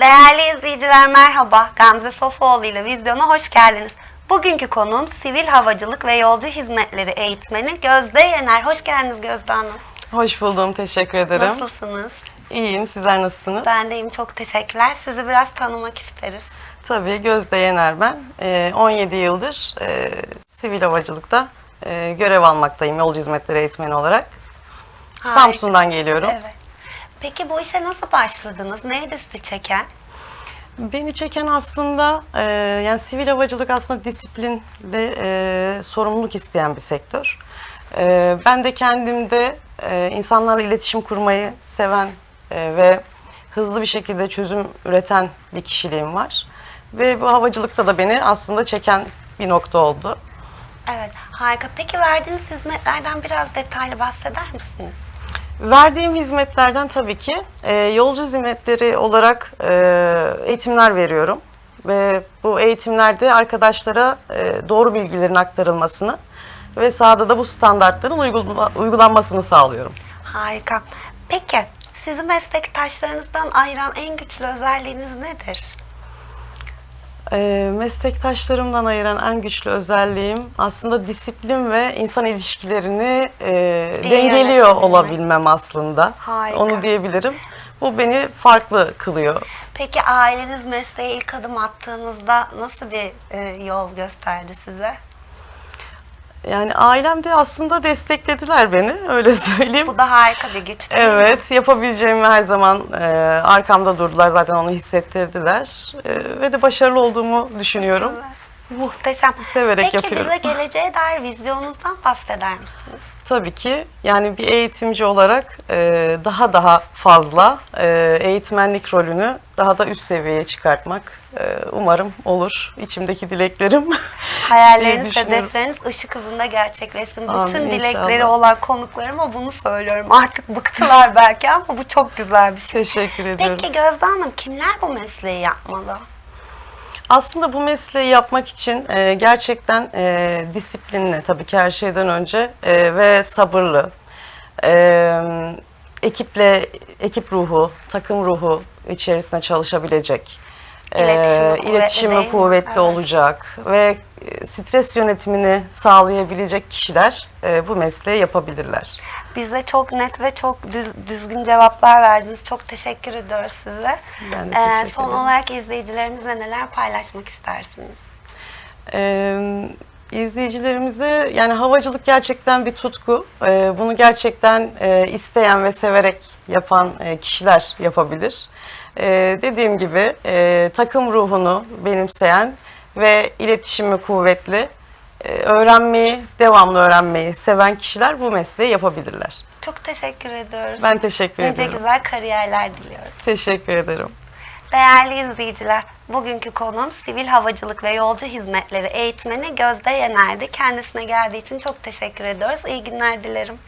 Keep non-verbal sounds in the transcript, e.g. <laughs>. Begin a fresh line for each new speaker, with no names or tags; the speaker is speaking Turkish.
Değerli izleyiciler merhaba. Gamze Sofuoğlu ile Vizyon'a hoş geldiniz. Bugünkü konuğum sivil havacılık ve yolcu hizmetleri eğitmeni Gözde Yener. Hoş geldiniz Gözde Hanım.
Hoş buldum, teşekkür ederim.
Nasılsınız?
İyiyim, sizler nasılsınız?
Ben deyim çok teşekkürler. Sizi biraz tanımak isteriz.
Tabii Gözde Yener ben. Ee, 17 yıldır e, sivil havacılıkta e, görev almaktayım yolcu hizmetleri eğitmeni olarak.
Harika.
Samsun'dan geliyorum.
Evet. Peki bu işe nasıl başladınız? Neydi sizi çeken?
Beni çeken aslında e, yani sivil havacılık aslında disiplin ve e, sorumluluk isteyen bir sektör. E, ben de kendimde e, insanlarla iletişim kurmayı seven e, ve hızlı bir şekilde çözüm üreten bir kişiliğim var. Ve bu havacılıkta da beni aslında çeken bir nokta oldu.
Evet, harika. Peki verdiğiniz hizmetlerden biraz detaylı bahseder misiniz?
Verdiğim hizmetlerden tabii ki e, yolcu hizmetleri olarak e, eğitimler veriyorum. Ve bu eğitimlerde arkadaşlara e, doğru bilgilerin aktarılmasını ve sahada da bu standartların uygula- uygulanmasını sağlıyorum.
Harika. Peki sizi meslektaşlarınızdan ayıran en güçlü özelliğiniz nedir?
E, meslektaşlarımdan ayıran en güçlü özelliğim aslında disiplin ve insan ilişkilerini e,
İyi
dengeliyor
yönetebilmek.
olabilmem aslında.
Harika.
Onu diyebilirim. Bu beni farklı kılıyor.
Peki aileniz mesleğe ilk adım attığınızda nasıl bir e, yol gösterdi size?
Yani ailem de aslında desteklediler beni, öyle <laughs> söyleyeyim.
Bu da harika bir güç değil?
Evet, yapabileceğimi her zaman e, arkamda durdular. Zaten onu hissettirdiler. E, ve de başarılı olduğumu düşünüyorum.
Muhteşem.
Severek
Peki
yapıyorum.
bize <laughs> geleceğe dair vizyonunuzdan bahseder misiniz?
Tabii ki yani bir eğitimci olarak e, daha daha fazla e, eğitmenlik rolünü daha da üst seviyeye çıkartmak e, umarım olur. İçimdeki dileklerim. <laughs>
Hayalleriniz, hedefleriniz ışık hızında gerçekleşsin.
Amin,
Bütün
inşallah.
dilekleri olan konuklarıma bunu söylüyorum. Artık bıktılar <laughs> belki ama bu çok güzel bir şey.
Teşekkür ediyorum.
Peki Gözde Hanım kimler bu mesleği yapmalı?
Aslında bu mesleği yapmak için e, gerçekten e, disiplinli tabii ki her şeyden önce e, ve sabırlı, e, ekiple ekip ruhu, takım ruhu içerisinde çalışabilecek, e,
İletişimi kuvvetli
iletişimi
değil mi?
kuvvetli
Evet.
olacak ve e, stres yönetimini sağlayabilecek kişiler e, bu mesleği yapabilirler.
Bize çok net ve çok düz- düzgün cevaplar verdiniz. Çok teşekkür ediyoruz size.
Ben de
Ee,
teşekkür
son
ederim.
olarak izleyicilerimizle neler paylaşmak istersiniz?
Ee, izleyicilerimize yani havacılık gerçekten bir tutku. Ee, bunu gerçekten e, isteyen ve severek yapan e, kişiler yapabilir. Ee, dediğim gibi e, takım ruhunu benimseyen ve iletişimi kuvvetli, e, öğrenmeyi, devamlı öğrenmeyi seven kişiler bu mesleği yapabilirler.
Çok teşekkür ediyoruz.
Ben teşekkür
Nice
ediyorum.
güzel kariyerler diliyorum.
Teşekkür ederim.
Değerli izleyiciler, bugünkü konuğum sivil havacılık ve yolcu hizmetleri eğitmeni Gözde Yener'di. Kendisine geldiği için çok teşekkür ediyoruz. İyi günler dilerim.